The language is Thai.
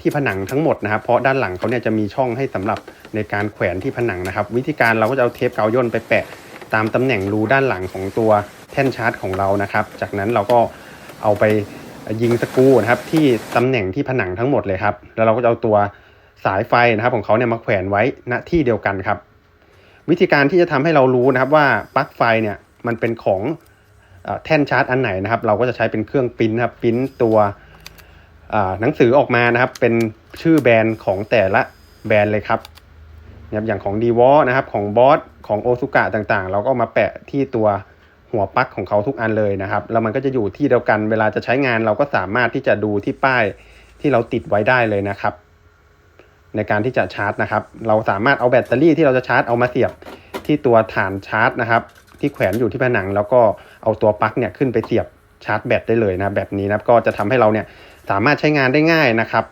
ที่ผนังทั้งหมดนะครับเพราะด้านหลังเขาเนี่ยจะมีช่องให้สำหรับในการแขวนที่ผนังนะครับ วิธีการเราก็จะเอาเทปกาวย่นไปแปะตามตำแหน่งรูด้านหลังของตัวแท่นชาร์จของเรานะครับ จากนั้นเราก็เอาไปยิงสกูนะครับที่ตำแหน่งที่ผนังทั้งหมดเลยครับ แล้วเราก็จะเอาตัวสายไฟนะครับของเขาเนี่ยมาแขวนไว้ณที่เดียวกันครับ วิธีการที่จะทำให้เรารู้นะครับว่าปลั๊กไฟเนี่ยมันเป็นของแท่นชาร์จอันไหนนะครับ เราก็จะใช้เป็นเครื่องปริ้นนะครับปิ้นตัว หนังสือออกมานะครับเป็นชื่อแบรนด์ของแต่ละแบรนด์เลยครับนะครับอย่างของ d w a นะครับของบอสของโอซุกะต่างๆ เราก็มาแปะที่ตัวหัวปลั๊กของเขาทุกอันเลยนะครับ แล้วมันก็จะอยู่ที่เดียวกันเวลาจะใช้งานเราก็สามารถที่จะดูที่ป้ายที่เราติดไว้ได้เลยนะครับ ในการที่จะชาร์จนะครับ เราสามารถเอาแบตเตอรี่ที่เราจะชาร์จเอามาเสียบที่ตัวฐานชาร์จนะครับ ที่แขวนอยู่ที่ผนัง แล้วก็เอาตัวปลั๊กเนี่ยขึ้นไปเสียบ ชาร์จแบตได้เลยนะแบบนี้นะก็จะทำให้เราเนี่ยสามารถใช้งานได้ง่ายนะครับ